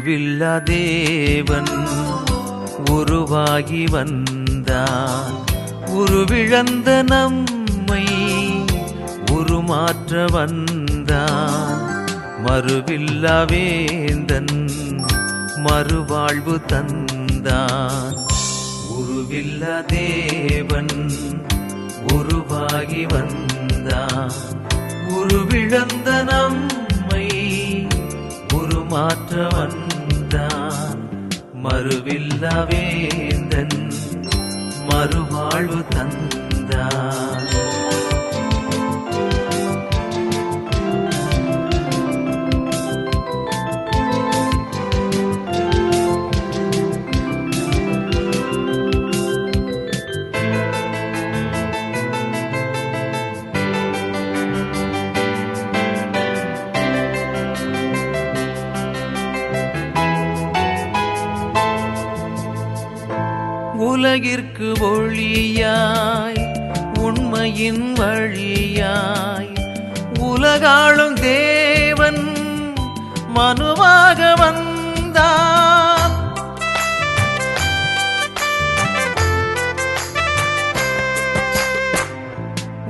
உருவில்லா தேவன் உருவாகி வந்தான். உருவிழந்த நம்மை உருமாற்ற வந்தான். மறுவில்லா வேந்தன் மறுவாழ்வு தந்தான். உருவில்லா தேவன் உருவாகி வந்தான். உருவிழந்த நம்மை உருமாற்ற வந்தான். மறுவில்லா வேந்தன் மறுவாழ்வு தந்தான். உலகிற்கு ஒளியாய் உண்மையின் வழியாய். உலகாளும் தேவன் மனுவாக வந்தான்.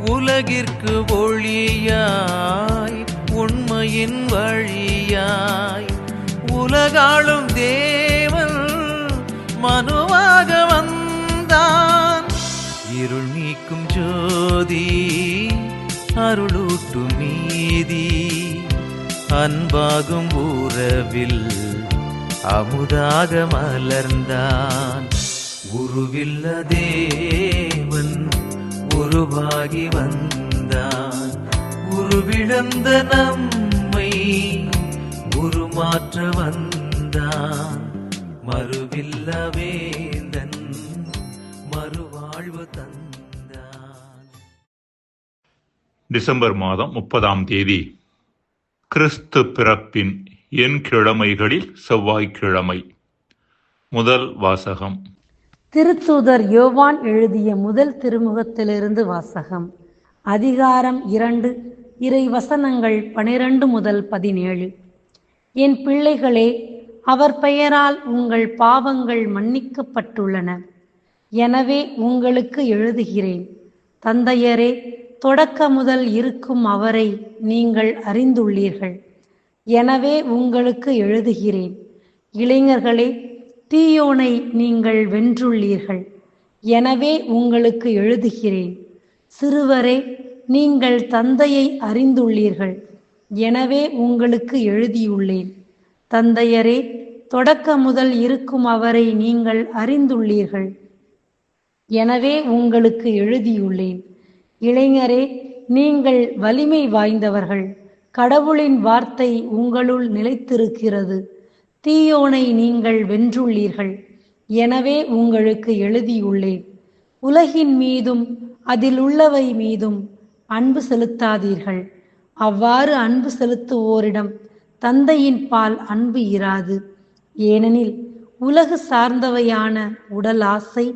உலகிற்கு ஒளியாய் உண்மையின் வழியாய். உலகாளும் தேவன் மனுவாக வந்தான். இருள் நீக்கும் ஜோதி அருளூட்டும் மீதி அன்பாகும் உறவில் அமுதாக மலர்ந்தான். உருவில்ல தேவன் உருவாகி வந்தான். உருவிழந்த நம்மை உருமாற்ற வந்தான். மறுவில்லவே டிசம்பர் மாதம் முப்பதாம் தேதி. கிறிஸ்து பிறப்பின் என் கிழமைகளில் செவ்வாய்க்கிழமை. முதல் வாசகம். திருத்தூதர் யோவான் எழுதிய முதல் திருமுகத்திலிருந்து வாசகம். அதிகாரம் இரண்டு இறை வசனங்கள் பனிரெண்டு முதல் பதினேழு. என் பிள்ளைகளே அவர் பெயரால் உங்கள் பாவங்கள் மன்னிக்கப்பட்டுள்ளன. எனவே உங்களுக்கு எழுதுகிறேன். தந்தையரே தொடக்க முதல் இருக்கும் அவரை நீங்கள் அறிந்துள்ளீர்கள். எனவே உங்களுக்கு எழுதுகிறேன். இளைஞர்களே தீயோனை நீங்கள் வென்றுள்ளீர்கள். எனவே உங்களுக்கு எழுதுகிறேன். சிறுவரே நீங்கள் தந்தையை அறிந்துள்ளீர்கள். எனவே உங்களுக்கு எழுதியுள்ளேன். தந்தையரே தொடக்க முதல் இருக்கும் அவரை நீங்கள் அறிந்துள்ளீர்கள். எனவே உங்களுக்கு எழுதியுள்ளேன். இளைஞரே நீங்கள் வலிமை வாய்ந்தவர்கள். கடவுளின் வார்த்தை உங்களுள் நிலைத்திருக்கிறது. தீயோனை நீங்கள் வென்றுள்ளீர்கள். எனவே உங்களுக்கு எழுதியுள்ளேன். உலகின் மீதும் அதில் உள்ளவை மீதும் அன்பு செலுத்தாதீர்கள். அவ்வாறு அன்பு செலுத்துவோரிடம் தந்தையின் பால் அன்பு இராது. ஏனெனில் உலகு சார்ந்தவையான உடல் ஆசை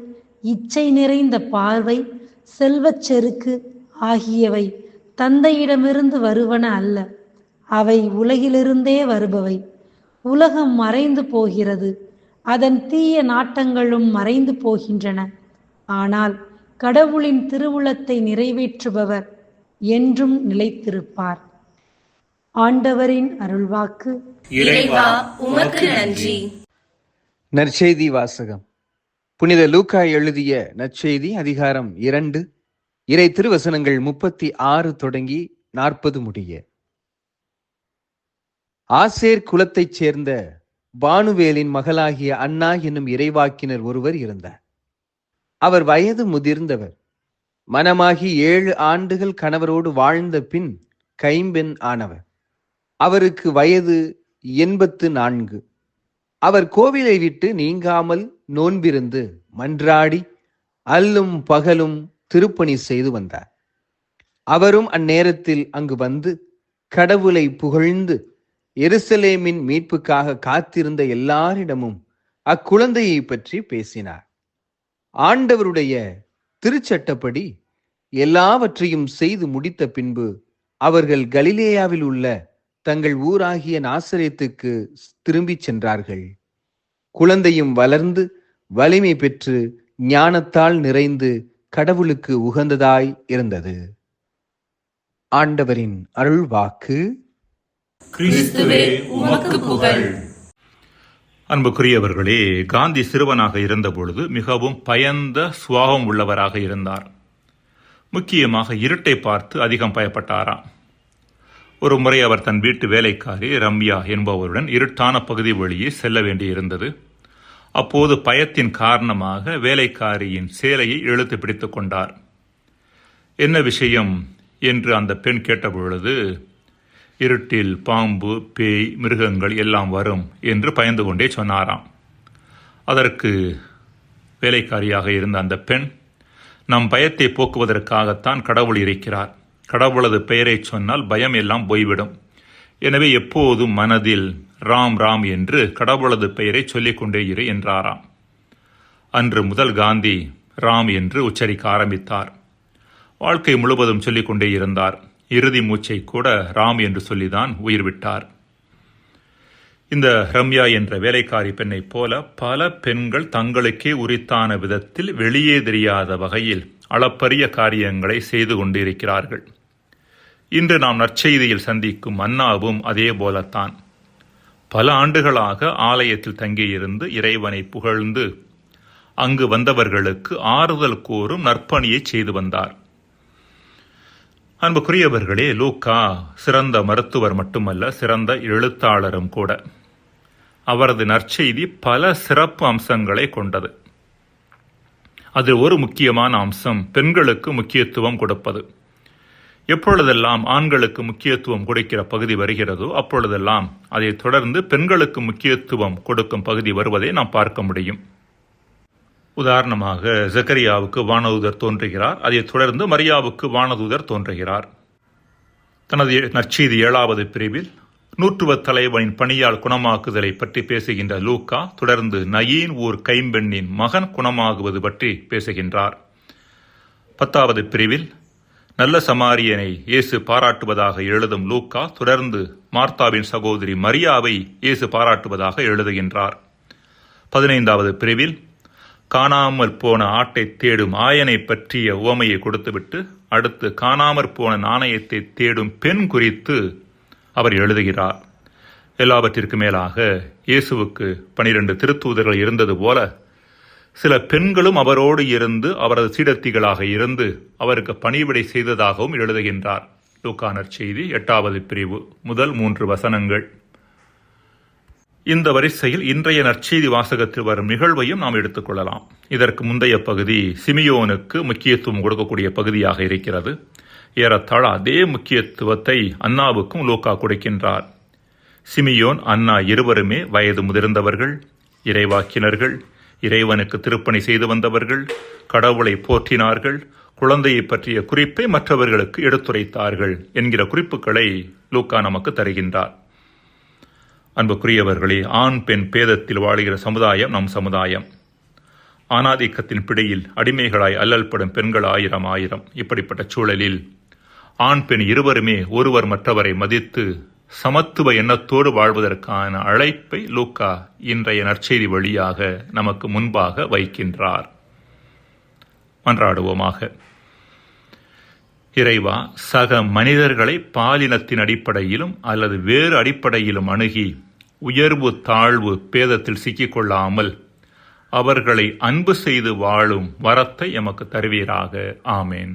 இச்சை நிறைந்த பார்வை செல்வச் செருக்கு ஆகியவை தந்தையிடமிருந்து வருவன அல்ல. அவை உலகிலிருந்தே வருபவை. உலகம் மறைந்து போகிறது. அதன் தீய நாட்டங்களும் மறைந்து போகின்றன. ஆனால் கடவுளின் திருவுளத்தை நிறைவேற்றுபவர் என்றும் நிலைத்திருப்பார். ஆண்டவரின் அருள்வாக்கு. இறைவா உமக்கு நன்றி. நற்செய்தி வாசகம். புனித லூக்கா எழுதிய நற்செய்தி அதிகாரம் இரண்டு. இறை திருவசனங்கள் முப்பத்தி ஆறு தொடங்கி நாற்பது முடிய. ஆசேர் குலத்தைச் சேர்ந்த பானுவேலின் மகளாகிய அண்ணா என்னும் இறைவாக்கினர் ஒருவர் இருந்தார். அவர் வயது முதிர்ந்தவர். மனமாகி ஏழு ஆண்டுகள் கணவரோடு வாழ்ந்த பின் கைம்பெண் ஆனவர். அவருக்கு வயது எண்பத்து நான்கு. அவர் கோவிலை விட்டு நீங்காமல் நோன்பிருந்து மன்றாடி அல்லும் பகலும் திருப்பணி செய்து வந்தார். அவரும் அந்நேரத்தில் அங்கு வந்து கடவுளை புகழ்ந்து எருசலேமின் மீட்புக்காக காத்திருந்த எல்லாரிடமும் அக்குழந்தையை பற்றி பேசினார். ஆண்டவருடைய திருச்சட்டப்படி எல்லாவற்றையும் செய்து முடித்த பின்பு அவர்கள் கலிலேயாவில் உள்ள தங்கள் ஊராகிய நாசரியத்துக்கு திரும்பிச் சென்றார்கள். குழந்தையும் வளர்ந்து வலிமை பெற்று ஞானத்தால் நிறைந்து கடவுளுக்கு உகந்ததாய் இருந்தது. ஆண்டவரின் அருள்வாக்கு. கிறிஸ்துவே உமக்கு புகழ். அன்புக்குரியவர்களே காந்தி சிறுவனாக இருந்தபொழுது மிகவும் பயந்த சுவாபம் உள்ளவராக இருந்தார். முக்கியமாக இருட்டை பார்த்து அதிகம் பயப்பட்டாராம். ஒரு முறை அவர் தன் வீட்டு வேலைக்காரி ரம்யா என்பவருடன் இருட்டான பகுதி வழியே செல்ல வேண்டியிருந்தது. அப்போது பயத்தின் காரணமாக வேலைக்காரியின் சேலையை இழுத்து பிடித்து கொண்டார். என்ன விஷயம்? என்று அந்த பெண் கேட்டபொழுது இருட்டில் பாம்பு பேய் மிருகங்கள் எல்லாம் வரும் என்று பயந்து கொண்டே சொன்னாராம். அதற்கு வேலைக்காரியாக இருந்த அந்த பெண் நம் பயத்தை போக்குவதற்காகத்தான் கடவுள் இருக்கிறார். கடவுளது பெயரை சொன்னால் பயம் எல்லாம் போய்விடும். எனவே எப்போதும் மனதில் ராம் ராம் என்று கடவுளது பெயரை சொல்லிக்கொண்டே இரு என்றாராம். அன்று முதல் காந்தி ராம் என்று உச்சரிக்க ஆரம்பித்தார். வாழ்க்கை முழுவதும் சொல்லிக்கொண்டே இருந்தார். இறுதி மூச்சை கூட ராம் என்று சொல்லிதான் உயிர் விட்டார் இந்த ரம்யா என்ற வேலைக்காரி பெண்ணைப் போல பல பெண்கள் தங்களுக்கே உரித்தான விதத்தில் வெளியே தெரியாத வகையில் அளப்பரிய காரியங்களை செய்து கொண்டிருக்கிறார்கள். இன்று நாம் நற்செய்தியில் சந்திக்கும் அண்ணாவும் அதே போலத்தான். பல ஆண்டுகளாக ஆலயத்தில் தங்கியிருந்து இறைவனை புகழ்ந்து அங்கு வந்தவர்களுக்கு ஆறுதல் கூறும் நற்பணியை செய்து வந்தார். அன்புக்குரியவர்களே லூக்கா சிறந்த மருத்துவர் மட்டுமல்ல சிறந்த எழுத்தாளரும் கூட. அவரது நற்செய்தி பல சிறப்பு அம்சங்களை கொண்டது. அதில் ஒரு முக்கியமான அம்சம் பெண்களுக்கு முக்கியத்துவம் கொடுப்பது. எப்பொழுதெல்லாம் ஆண்களுக்கு முக்கியத்துவம் கொடுக்கிற பகுதி வருகிறதோ அப்பொழுதெல்லாம் அதை தொடர்ந்து பெண்களுக்கு முக்கியத்துவம் கொடுக்கும் பகுதி வருவதை நாம் பார்க்க முடியும். உதாரணமாக ஜக்கரியாவுக்கு வானதூதர் தோன்றுகிறார். அதைத் தொடர்ந்து மரியாவுக்கு வானதூதர் தோன்றுகிறார். தனது நற்செய்தி ஏழாவது பிரிவில் நூற்றுவ தலைவனின் பணியால் குணமாக்குதலை பற்றி பேசுகின்ற லூக்கா தொடர்ந்து நயீன் ஊர் கைம்பெண்ணின் மகன் குணமாகுவது பற்றி பேசுகின்றார். பத்தாவது பிரிவில் நல்ல சமாரியனை இயேசு பாராட்டுவதாக எழுதும் லூக்கா தொடர்ந்து மார்த்தாவின் சகோதரி மரியாவை இயேசு பாராட்டுவதாக எழுதுகின்றார். பதினைந்தாவது பிரிவில் காணாமல் போன ஆட்டை தேடும் ஆயனை பற்றிய உவமையை கொடுத்துவிட்டு அடுத்து காணாமற் போன நாணயத்தை தேடும் பெண் குறித்து அவர் எழுதுகிறார். எல்லாவற்றிற்கு மேலாக இயேசுவுக்கு பனிரெண்டு திருத்தூதர்கள் இருந்தது போல சில பெண்களும் அவரோடு இருந்து அவரது சீடத்திகளாக இருந்து அவருக்கு பணிவிடை செய்ததாகவும் எழுதுகின்றார். லூக்கானர் செய்தி எட்டாவது பிரிவு முதல் மூன்று வசனங்கள். இந்த வரிசையில் இன்றைய நற்செய்தி வாசகத்தில் வரும் நிகழ்வையும் நாம் எடுத்துக்கொள்ளலாம் இதற்கு முந்தைய பகுதி சிமியோனுக்கு முக்கியத்துவம் கொடுக்கக்கூடிய பகுதியாக இருக்கிறது. ஏறத்தாழ அதே முக்கியத்துவத்தை அண்ணாவுக்கும் லூக்கா கொடுக்கின்றார். சிமியோன் அண்ணா இருவருமே வயது முதிர்ந்தவர்கள் இறைவாக்கினர்கள் இறைவனுக்கு திருப்பணி செய்து வந்தவர்கள் கடவுளை போற்றினார்கள் குழந்தையை பற்றிய குறிப்பை மற்றவர்களுக்கு எடுத்துரைத்தார்கள் என்கிற குறிப்புகளை லூக்கா நமக்கு தருகின்றார். அன்புக்குரியவர்களே ஆண் பெண் பேதத்தில் வாழுகிற சமுதாயம் நம் சமுதாயம். ஆணாதிக்கத்தின் பிடியில் அடிமைகளாய் அல்லல்படும் பெண்கள் ஆயிரம் ஆயிரம். இப்படிப்பட்ட சூழலில் ஆண் பெண் இருவருமே ஒருவர் மற்றவரை மதித்து சமத்துவ எண்ணத்தோடு வாழ்வதற்கான அழைப்பை லூக்கா இன்றைய நற்செய்தி வழியாக நமக்கு முன்பாக வைக்கின்றார். மன்றாடுவோமாக. இறைவா சக மனிதர்களை பாலினத்தின் அடிப்படையிலும் அல்லது வேறு அடிப்படையிலும் அணுகி உயர்வு தாழ்வு பேதத்தில் சிக்கிக்கொள்ளாமல் அவர்களை அன்பு செய்து வாழும் வரத்தை எமக்கு தருவீராக. ஆமேன்.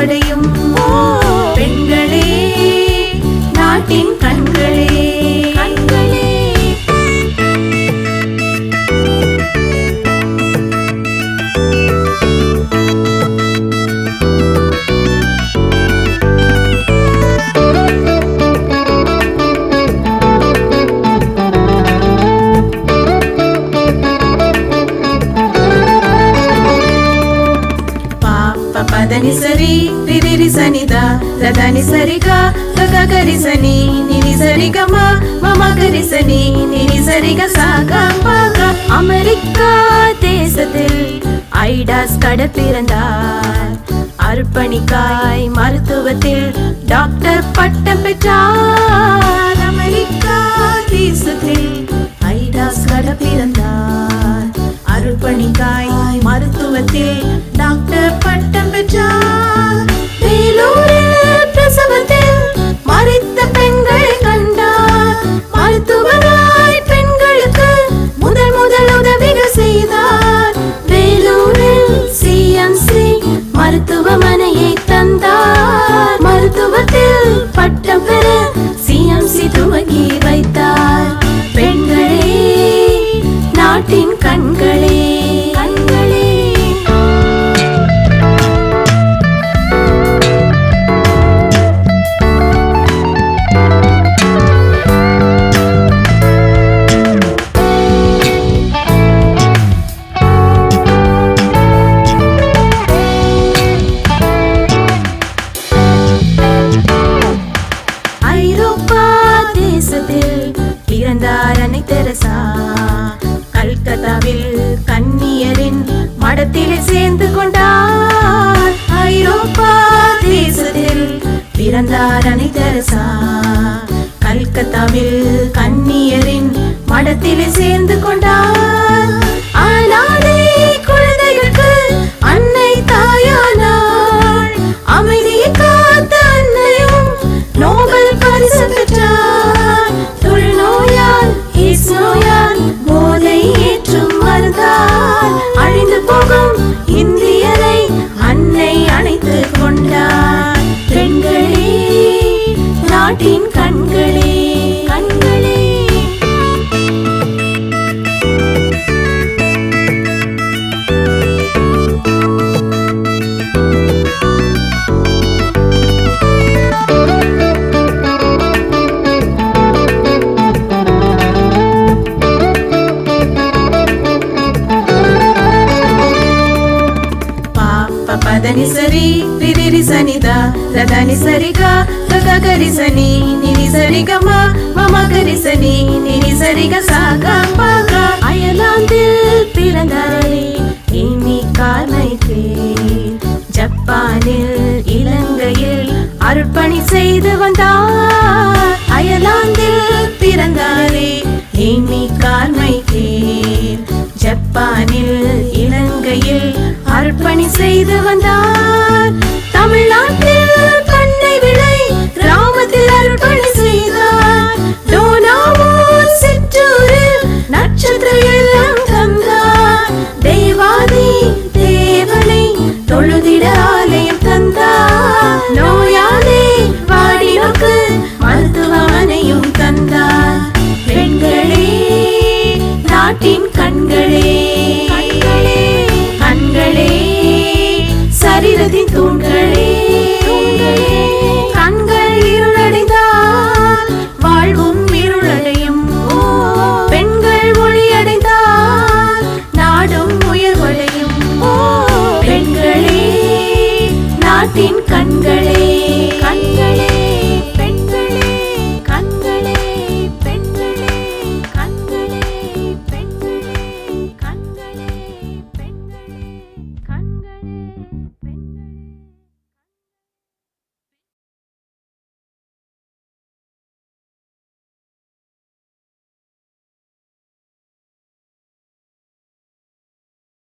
படையும் பெண்களே நாட்டின் கண்களே. పదని సరి రిరి సనిద రదని సరిగా గగరి సని నిని సరిగమ మమ గరి సని నిని సరిగ సాగ పాగ அமெரிக்கா தேசத்தில் ஐடாஸ் கட பிறந்தார் அர்ப்பணிக்காய் மருத்துவத்தில் டாக்டர் பட்டம் பெற்றார் அமெரிக்கா தேசத்தில் ஐடாஸ் கட பிறந்தார் அர்ப்பணிக்காய் மருத்துவத்தில் டாக்டர் பட்டம் பெற்றார் வேலூரில் பிரசவத்தில் மறித்த பெண்கள் கண்டார் மருத்துவராய் பெண்களுக்கு முதல் முதல் உதவிகள் செய்தார். வேலூரில் சிஎம்சி மருத்துவமனையை தந்தார். மருத்துவத்தில் பட்டம் பெற சிஎம்சி துவங்கி வைத்தார். பெண்களே நாட்டின் கண்களே பிறந்தார் கல்கத்தாவில் கன்னியரின் மடத்தில் சேர்ந்து கொண்டார். ஐரோப்பா தேசத்தில் பிறந்தார் அனிதரசா கல்கத்தாவில் கன்னியரின் மடத்தில் சேர்ந்து கொண்டார். ஆனாலே రదని సరిగా గగరి సని నిని సరిగమ మమ గరి సని నిని సరిగ సాగ పాగ அயர்லாந்தில் பிறந்தாரே இனி கார்மைக்கு ஜப்பானில் இலங்கையில் அர்ப்பணி செய்து வந்தார் அயர்லாந்தில் பிறந்தாரே இனி கார்மைக்கு ஜப்பானில் இலங்கையில் அர்ப்பணி செய்து வந்தார் தொழுதிட ஆலயம் தந்த நாட்டின் கண்களே